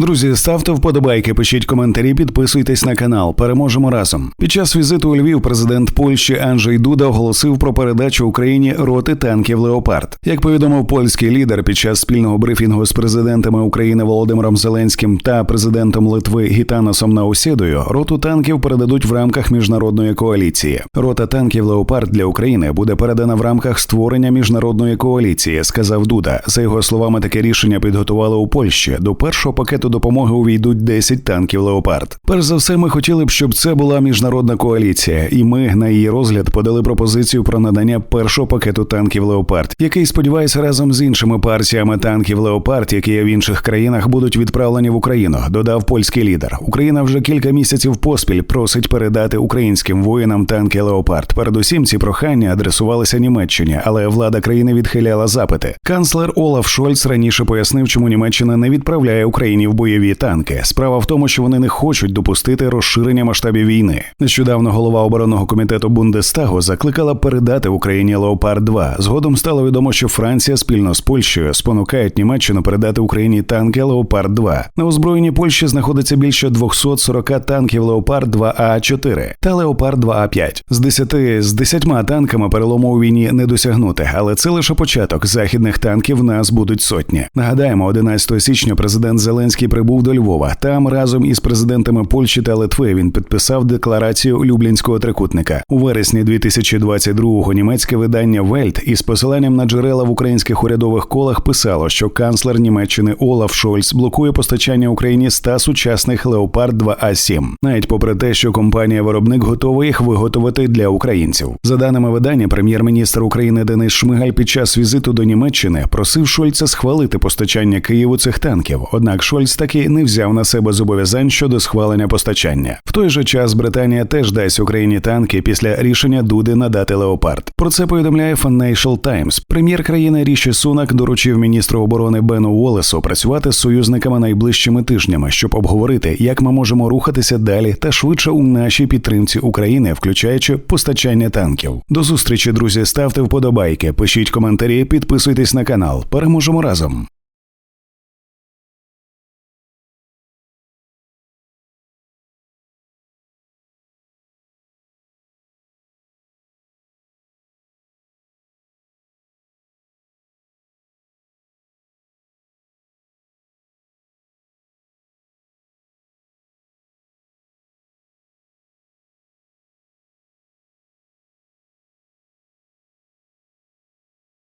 Друзі, ставте вподобайки, пишіть коментарі, підписуйтесь на канал. Переможемо разом. Під час візиту у Львів президент Польщі Анджей Дуда оголосив про передачу Україні роти танків Леопард. Як повідомив польський лідер під час спільного брифінгу з президентами України Володимиром Зеленським та президентом Литви Гітаносом Наусєдою, роту танків передадуть в рамках міжнародної коаліції. Рота танків Леопард для України буде передана в рамках створення міжнародної коаліції, сказав Дуда. За його словами, таке рішення підготували у Польщі. До першого пакету допомоги увійдуть 10 танків Леопард. Перш за все, ми хотіли б, щоб це була міжнародна коаліція, і ми на її розгляд подали пропозицію про надання першого пакету танків Леопард, який сподіваюся разом з іншими партіями танків Леопард, які є в інших країнах, будуть відправлені в Україну. Додав польський лідер. Україна вже кілька місяців поспіль просить передати українським воїнам танки Леопард. Передусім ці прохання адресувалися Німеччині, але влада країни відхиляла запити. Канцлер Олаф Шольц раніше пояснив, чому Німеччина не відправляє Україні в бойові танки. Справа в тому, що вони не хочуть допустити розширення масштабів війни. Нещодавно голова оборонного комітету Бундестагу закликала передати Україні Леопард 2 Згодом стало відомо, що Франція спільно з Польщею спонукають Німеччину передати Україні танки Леопард 2 На озброєнні Польщі знаходиться більше 240 танків Леопард 2 а 4 та Леопард 2 а 5 З 10 з 10 танками перелому у війні не досягнути, але це лише початок. Західних танків нас будуть сотні. Нагадаємо, 11 січня президент Зеленський прибув до Львова. Там разом із президентами Польщі та Литви він підписав декларацію Люблінського трикутника. У вересні 2022-го німецьке видання Вельт із посиланням на джерела в українських урядових колах писало, що канцлер Німеччини Олаф Шольц блокує постачання Україні ста сучасних Леопард 2 а 7 навіть попри те, що компанія-виробник готова їх виготовити для українців. За даними видання, прем'єр-міністр України Денис Шмигаль під час візиту до Німеччини просив Шольца схвалити постачання Києву цих танків. Однак Шольц таки не взяв на себе зобов'язань щодо схвалення постачання. В той же час Британія теж дасть Україні танки після рішення Дуди надати леопард. Про це повідомляє Financial Times. Прем'єр країни Ріші Сунак доручив міністру оборони Бену Уоллесу працювати з союзниками найближчими тижнями, щоб обговорити, як ми можемо рухатися далі та швидше у нашій підтримці України, включаючи постачання танків. До зустрічі, друзі, ставте вподобайки, пишіть коментарі, підписуйтесь на канал. Переможемо разом.